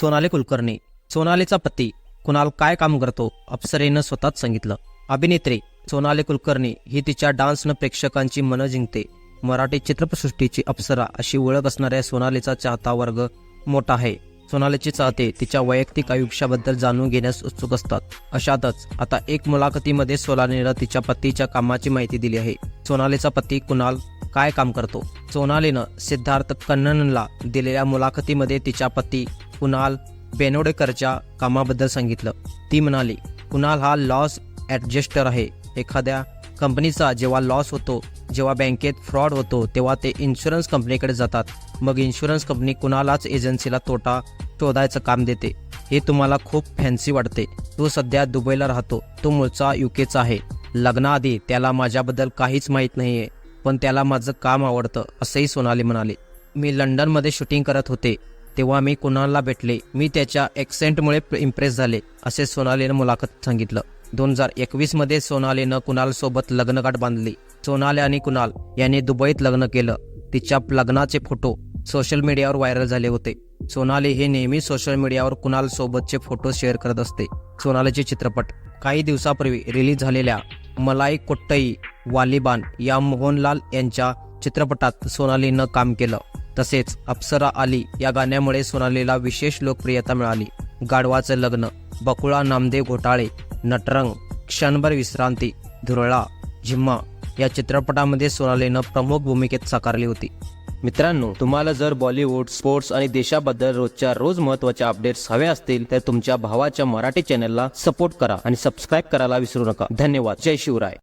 सोनाली कुलकर्णी. सोनालीचा पती. कुणाल काय काम करतो? अप्सरेनं स्वतःच सांगितलं. अभिनेत्री. सोनाली कुलकर्णी ही तिच्या डान्सनं प्रेक्षकांची मनं जिंकते. मराठी चित्रपटसृष्टीची अप्सरा अशी ओळख असणाऱ्या सोनालीचा चाहता वर्ग मोठा आहे. सोनालीचे चाहते तिच्या वैयक्तिक आयुष्याबद्दल जाणून घेण्यास उत्सुक असतात. अशातच आता एक मुलाखतीमध्ये सोनालीनं तिच्या पतीच्या कामाची माहिती दिली आहे. सोनालीचा पती कुणाल काय काम करतो? सोनालीनं सिद्धार्थ कन्ननला दिलेल्या मुलाखतीमध्ये तिच्या पती कुणाल बेनोडेकरच्या कामाबद्दल सांगितलं. ती म्हणाली कुणाल हा लॉस ॲडजस्टर आहे. एखाद्या कंपनीचा जेव्हा लॉस होतो जेव्हा बँकेत फ्रॉड होतो तेव्हा ते इन्शुरन्स कंपनीकडे जातात. मग इन्शुरन्स कंपनी कुणालाच एजन्सीला तोटा शोधायचं काम देते. हे तुम्हाला खूप फॅन्सी वाटते. तो सध्या दुबईला राहतो. तो मूळचा युकेचा आहे. लग्नाआधी त्याला माझ्याबद्दल काहीच माहीत नाहीये पण त्याला माझं काम आवडतं असंही सोनाली म्हणाले. मी लंडनमध्ये शूटिंग करत होते. तेव्हा मी कुणालला भेटले? मी त्याच्या ॲक्सेंटमुळे इम्प्रेस झाले असे सोनालीनं मुलाखत सांगितलं. दोन हजार एकवीसमध्ये सोनालीनं कुणाल सोबत लग्नगाठ बांधली. सोनाली आणि कुणाल यांनी दुबईत लग्न केलं. तिच्या लग्नाचे फोटो सोशल मीडियावर व्हायरल झाले होते. सोनाली हे नेहमी सोशल मीडियावर कुणाल सोबतचे फोटो शेअर करत असते. सोनालीचे चित्रपट काही दिवसापूर्वी रिलीज झालेल्या मलाई कोट्टई वालिबान या मोहनलाल यांच्या चित्रपटात सोनालीनं काम केलं. तसेच अप्सरा आली या गाण्यामुळे सोनालीला विशेष लोकप्रियता मिळाली. गाढवाचं लग्न बकुळा नामदेव घोटाळे नटरंग क्षणभर विश्रांती धुरळा झिम्मा या चित्रपटामध्ये सोनालीनं प्रमुख भूमिकेत साकारली होती. मित्रांनो तुम्हाला जर बॉलिवूड स्पोर्ट्स आणि देशाबद्दल रोजच्या रोज महत्त्वाच्या अपडेट्स हवे असतील तर तुमच्या भावाच्या मराठी चॅनलला सपोर्ट करा आणि सबस्क्राईब करायला विसरू नका. धन्यवाद. जय शिवराय.